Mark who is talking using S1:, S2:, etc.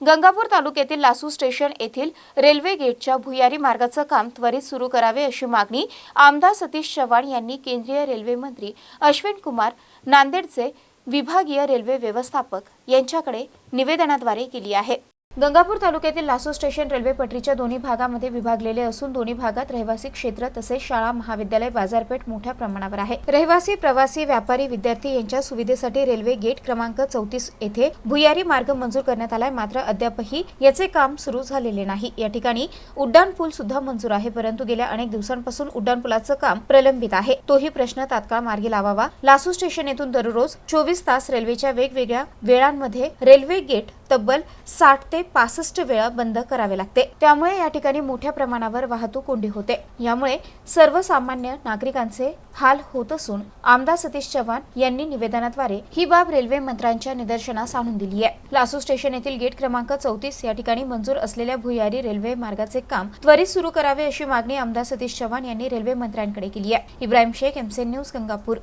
S1: गंगापूर तालुक्यातील लासू स्टेशन येथील रेल्वे गेटच्या भुयारी मार्गाचं काम त्वरित सुरू करावे अशी मागणी आमदार सतीश चव्हाण यांनी केंद्रीय रेल्वे मंत्री अश्विन कुमार नांदेडचे विभागीय रेल्वे व्यवस्थापक यांच्याकडे निवेदनाद्वारे केली आहे. गंगापूर तालुक्यातील लासू स्टेशन रेल्वे पटरीच्या दोन्ही भागामध्ये विभागलेले असून दोन्ही भागात रहिवासी क्षेत्र तसेच शाळा महाविद्यालय बाजारपेठ मोठ्या प्रमाणावर आहे. रहिवासी प्रवासी व्यापारी विद्यार्थी यांच्या सुविधेसाठी रेल्वे गेट क्रमांक चौतीस येथे भुयारी मार्ग मंजूर करण्यात आलाय. मात्र अद्यापही याचे काम सुरू झालेले नाही. या ठिकाणी उड्डाण पूल सुद्धा मंजूर आहे परंतु गेल्या अनेक दिवसांपासून उड्डाण पुलाचं काम प्रलंबित आहे. तोही प्रश्न तात्काळ मार्गी लावावा. लासू स्टेशन येथून दररोज चोवीस तास रेल्वेच्या वेगवेगळ्या वेळांमध्ये रेल्वे गेट तब्बल साठ ते पासष्ट वेळा बंद करावे लागते. त्यामुळे या ठिकाणी मोठ्या प्रमाणावर वाहतूक कोंडी होते. यामुळे सर्वसामान्य नागरिकांचे हाल होत असून आमदार सतीश चव्हाण यांनी निवेदनाद्वारे ही बाब रेल्वे मंत्र्यांच्या निदर्शनास आणून दिली आहे. लासू स्टेशन येथील गेट क्रमांक चौतीस या ठिकाणी मंजूर असलेल्या भुयारी रेल्वे मार्गाचे काम त्वरित सुरू करावे अशी मागणी आमदार सतीश चव्हाण यांनी रेल्वे मंत्र्यांकडे केली आहे. Ibrahim Shaikh MCN news Gangapur.